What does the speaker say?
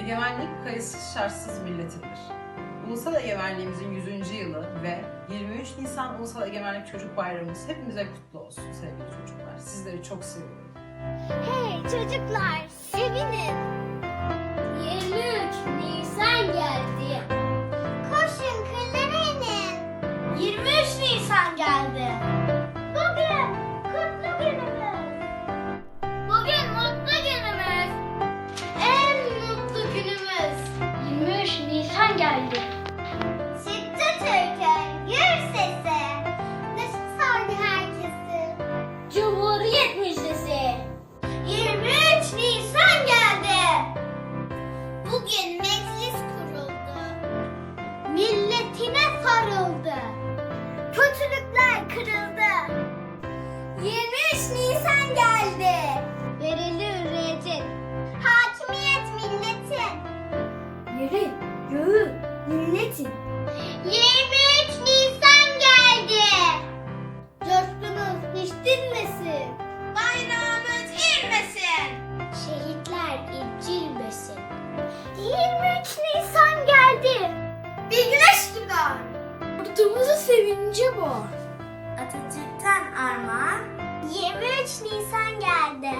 Egemenlik kayıtsız şartsız milletidir. Ulusal egemenliğimizin 100. yılı ve 23 Nisan Ulusal Egemenlik Çocuk Bayramımız hepimize kutlu olsun sevgili çocuklar. Sizleri çok seviyorum. Hey çocuklar sevinin. Nisan milletin. 23 Nisan geldi. Coşkunuz hiç dinmesin. Bayrağımız inmesin. Şehitler incilmesin. 23 Nisan geldi. Bir güneş gibi doğar. Yurtumuzun sevinci bu. Atatürk'ten armağan. 23 Nisan geldi.